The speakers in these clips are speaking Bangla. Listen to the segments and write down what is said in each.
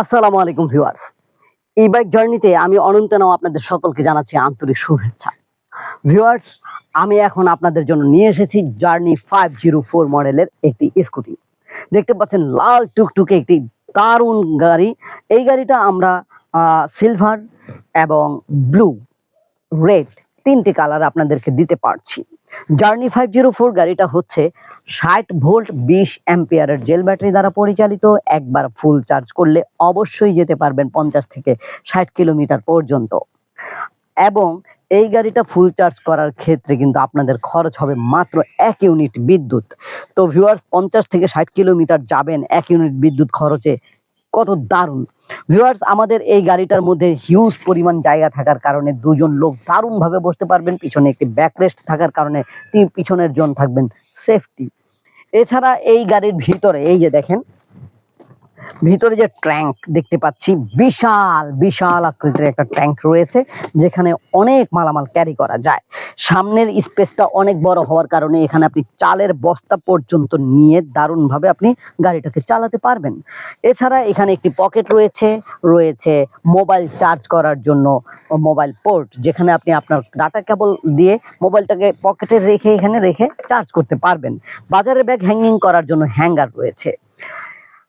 আসসালামু আলাইকুম ভিউয়ার্স। এই বাইক জার্নিতে আমি অনন্ত নাও আপনাদের সকলকে জানাচ্ছি আন্তরিক শুভেচ্ছা। ভিউয়ার্স, আমি এখন আপনাদের জন্য নিয়ে এসেছি জার্নি ফাইভ জিরো ফোর মডেলের একটি স্কুটি। দেখতে পাচ্ছেন লাল টুকটুকে একটি দারুণ গাড়ি। এই গাড়িটা আমরা সিলভার এবং ব্লু রেড তিনটি কালার আপনাদেরকে দিতে পারছি। জার্নি ফাইভ জিরো ফোর গাড়িটা হচ্ছে ষাট ভোল্ট বিশ অ্যাম্পিয়ারের জেল ব্যাটারি দ্বারা পরিচালিত। একবার ফুল চার্জ করলে অবশ্যই যেতে পারবেন পঞ্চাশ থেকে ষাট কিলোমিটার পর্যন্ত। এবং এই গাড়িটা ফুল চার্জ করার ক্ষেত্রে কিন্তু আপনাদের খরচ হবে মাত্র এক ইউনিট বিদ্যুৎ। তো ভিউয়ার্স পঞ্চাশ থেকে ষাট কিলোমিটার যাবেন, এক ইউনিট বিদ্যুৎ খরচে। কত দারুণ! ভিউয়ার্স আমাদের এই গাড়িটার মধ্যে হিউজ পরিমাণ জায়গা থাকার কারণে দুজন লোক দারুণভাবে বসতে পারবেন। পিছনে একটি ব্যাকরেস্ট থাকার কারণে পিছনের জন থাকবেন সেফটি এছাড়া এই গাড়ির ভিতরে, এই যে দেখেন ভিতরে যে ট্যাঙ্ক দেখতে পাচ্ছি, বিশাল বিশাল আকৃতির একটা ট্যাঙ্ক রয়েছে, যেখানে অনেক মালামাল ক্যারি করা যায়। সামনের স্পেসটা অনেক বড় হওয়ার কারণে এখানে আপনি চালের বস্তা পর্যন্ত নিয়ে দারুণভাবে আপনি গাড়িটাকে চালাতে পারবেন। এছাড়া এখানে একটি পকেট রয়েছে রয়েছে মোবাইল চার্জ করার জন্য মোবাইল পোর্ট, যেখানে আপনি আপনার ডাটা কেবল দিয়ে মোবাইলটাকে পকেটে রেখে এখানে রেখে চার্জ করতে পারবেন। বাজারে ব্যাগ হ্যাঙ্গিং করার জন্য হ্যাঙ্গার রয়েছে।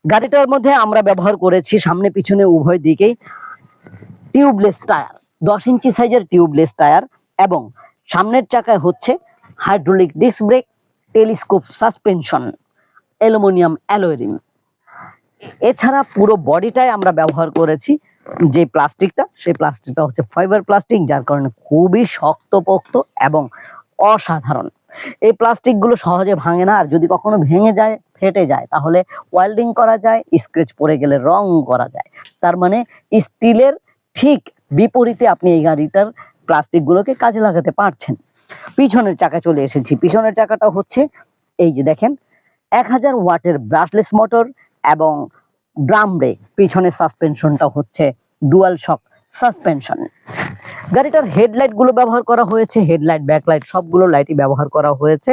গাড়িটার মধ্যে আমরা ব্যবহার করেছি সামনে পিছনে উভয় দিকেই টিউবলেস টায়ার দশ ইঞ্চি সাইজের টিউবলেস টায়ার এবং সামনের চাকায় হচ্ছে hydraulic disc brake telescope suspension aluminium অ্যালোয়েরিং এছাড়া পুরো বডিটাই আমরা ব্যবহার করেছি যে প্লাস্টিকটা সেই প্লাস্টিকটা হচ্ছে ফাইবার প্লাস্টিক যার কারণে খুবই শক্তপোক্ত এবং অসাধারণ। এই প্লাস্টিকগুলো সহজে ভাঙে না, আর যদি কখনো ভেঙে যায়, ফেটে যায়, তাহলে ওয়েল্ডিং করা যায় স্ক্রেচ পড়ে গেলে রং করা যায়। তার মানে স্টিলের ঠিক বিপরীতে আপনি এই গাড়িটার প্লাস্টিকগুলোকে কাজে লাগাতে পারছেন। পিছনের চাকা চলে এসেছি। পিছনের চাকাটা হচ্ছে, এই যে দেখেন, এক হাজার ওয়াটের ব্রাশলেস মোটর এবং ড্রাম ব্রেক পিছনের সাসপেনশনটা হচ্ছে ডুয়াল শক সাসপেনশন গাড়িটার হেডলাইটগুলো ব্যবহার করা হয়েছে হেডলাইট ব্যাকলাইট সবগুলো লাইটই ব্যবহার করা হয়েছে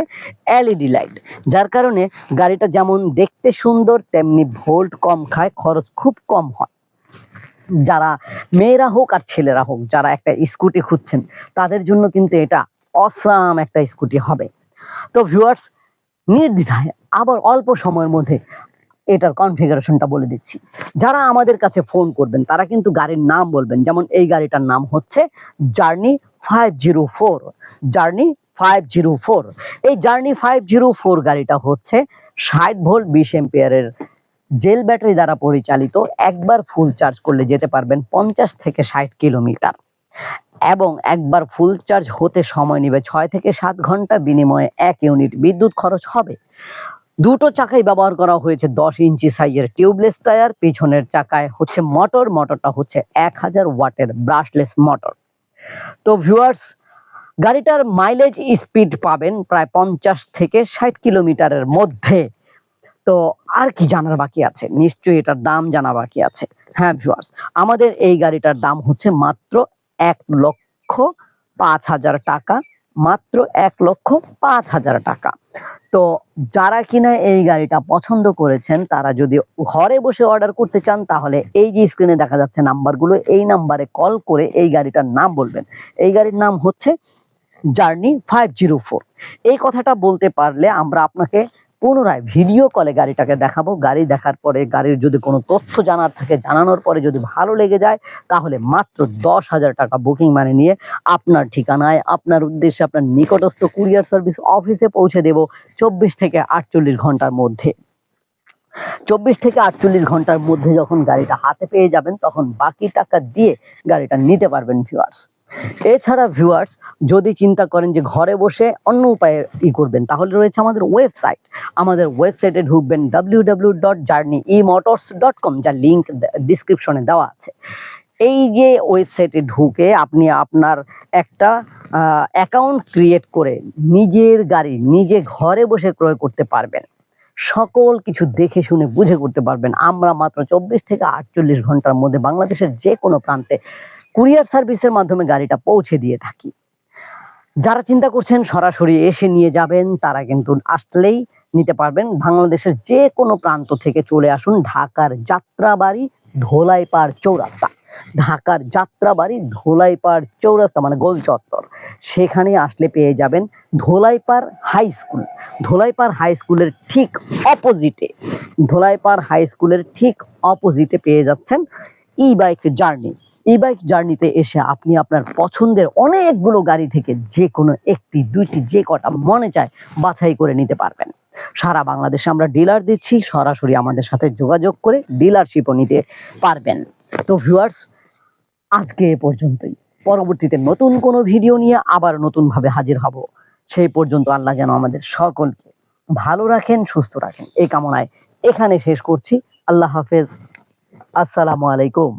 এলইডি লাইট যার কারণে গাড়িটা যেমন দেখতে সুন্দর, তেমনি ভোল্ট কম খায়, খরচ খুব কম হয়। যারা মেয়েরা হোক আর ছেলেরা হোক, যারা একটা স্কুটি খুঁজছেন, তাদের জন্য কিন্তু এটা অসাম একটা স্কুটি হবে। তো ভিউয়ার্স নির্দ্বিধায় আবার অল্প সময়ের মধ্যে এটার কনফিগারেশনটা বলে দিচ্ছি। যারা আমাদের কাছে ফোন করবেন, তারা কিন্তু গাড়ির নাম বলবেন। যেমন এই গাড়িটার নাম হচ্ছে Journey five zero four Journey five zero four এই জার্নি ফাইভ জিরো ফোর গাড়িটা হচ্ছে ষাট ভোল্ট বিশ এম্পিয়ারের জেল ব্যাটারি দ্বারা পরিচালিত। একবার ফুল চার্জ করলে যেতে পারবেন পঞ্চাশ থেকে ষাট কিলোমিটার। এবং একবার ফুল চার্জ হতে সময় নেবে ছয় থেকে সাত ঘণ্টা। বিনিময়ে এক ইউনিট বিদ্যুৎ খরচ হবে। দুটো চাকাই ব্যবহার করা হয়েছে দশ ইঞ্চি সাইজের টিউবলেস টায়ার পিছনের চাকায় হচ্ছে মোটর মোটরটা হচ্ছে এক হাজার ওয়াটের ব্রাশলেস মোটর তো ভিউয়ার্স গাড়িটার মাইলেজ স্পিড পাবেন প্রায় পঞ্চাশ থেকে ষাট কিলোমিটারের মধ্যে। তো আর কি জানার বাকি আছে? নিশ্চয়ই এটার দাম জানা বাকি আছে। হ্যাঁ ভিউয়ার্স আমাদের এই গাড়িটার দাম হচ্ছে মাত্র এক লক্ষ পাঁচ হাজার টাকা। মাত্র এক লক্ষ পাঁচ হাজার টাকা। তো যারা কিনা এই গাড়িটা পছন্দ করেছেন, তারা যদি ঘরে বসে অর্ডার করতে চান, তাহলে এই যে স্ক্রিনে দেখা যাচ্ছে নাম্বারগুলো এই নাম্বারে কল করে এই গাড়িটার নাম বলবেন। এই গাড়ির নাম হচ্ছে জার্নি ফাইভ জিরো ফোর এই কথাটা বলতে পারলে আমরা আপনাকে পুনরায় ভিডিও কলে গাড়িটাকে দেখাবো। গাড়ি দেখার পরে গাড়ির যদি কোনো তথ্য জানার থাকে, জানানোর পরে যদি ভালো লেগে যায়, তাহলে মাত্র দশ হাজার টাকা বুকিং মানে নিয়ে আপনার ঠিকানায়, আপনার উদ্দেশ্যে আপনার নিকটস্থ কুরিয়ার সার্ভিস অফিসে পৌঁছে দেব চব্বিশ থেকে আটচল্লিশ ঘণ্টার মধ্যে। চব্বিশ থেকে আটচল্লিশ ঘণ্টার মধ্যে যখন গাড়িটা হাতে পেয়ে যাবেন, তখন বাকি টাকা দিয়ে গাড়িটা নিতে পারবেন ভিউয়ার্স এছাড়া ভিউয়ার্স যদি চিন্তা করেন যে ঘরে বসে অন্য উপায়ে ই করবেন, তাহলে রয়েছে আমাদের ওয়েবসাইট আমাদের ওয়েবসাইটে ঢুকবেন W W dot Journey E motors dot com যার লিঙ্ক ডিসক্রিপশনে দেওয়া আছে। এই যে ওয়েবসাইটে ঢুকে আপনি আপনার একটা অ্যাকাউন্ট ক্রিয়েট করে নিজের গাড়ি, নিজে ঘরে বসে ক্রয় করতে পারবেন। সকল কিছু দেখে শুনে বুঝে করতে পারবেন। আমরা মাত্র চব্বিশ থেকে আটচল্লিশ ঘণ্টার মধ্যে বাংলাদেশের যে কোনো প্রান্তে কুরিয়ার সার্ভিসের মাধ্যমে গাড়িটা পৌঁছে দিয়ে থাকি। যারা চিন্তা করছেন সরাসরি এসে নিয়ে যাবেন, তারা কিন্তু আসলেই নিতে পারবেন। বাংলাদেশের যে কোনো প্রান্ত থেকে চলে আসুন ঢাকার যাত্রাবাড়ি ধোলাইপাড় চৌরাস্তা। ঢাকার যাত্রাবাড়ি ধোলাইপাড় চৌরাস্তা মানে গোল চত্বর। সেখানে আসলে পেয়ে যাবেন Dholaipar high school. Dholaipar high স্কুলের ঠিক অপোজিটে, ধোলাইপাড় হাই স্কুলের ঠিক অপোজিটে পেয়ে যাচ্ছেন E bike Journey E bike জার্নিতে এসে আপনি আপনার পছন্দের অনেকগুলো গাড়ি থেকে যে কোনো একটি, দুইটি, যে কটা মনে চায় বাছাই করে নিতে পারবেন। সারা বাংলাদেশে আমরা ডিলার দিচ্ছি, সরাসরি আমাদের সাথে যোগাযোগ করে ডিলারশিপও নিতে পারবেন। তো ভিউয়ার্স, আজকে এ পর্যন্তই। পরবর্তীতে নতুন কোনো ভিডিও নিয়ে আবার নতুনভাবে হাজির হব। সেই পর্যন্ত আল্লাহ যেন আমাদের সকলকে ভালো রাখেন, সুস্থ রাখেন। এই কামনায় এখানে শেষ করছি। আল্লাহ হাফেজ। আসসালামু আলাইকুম।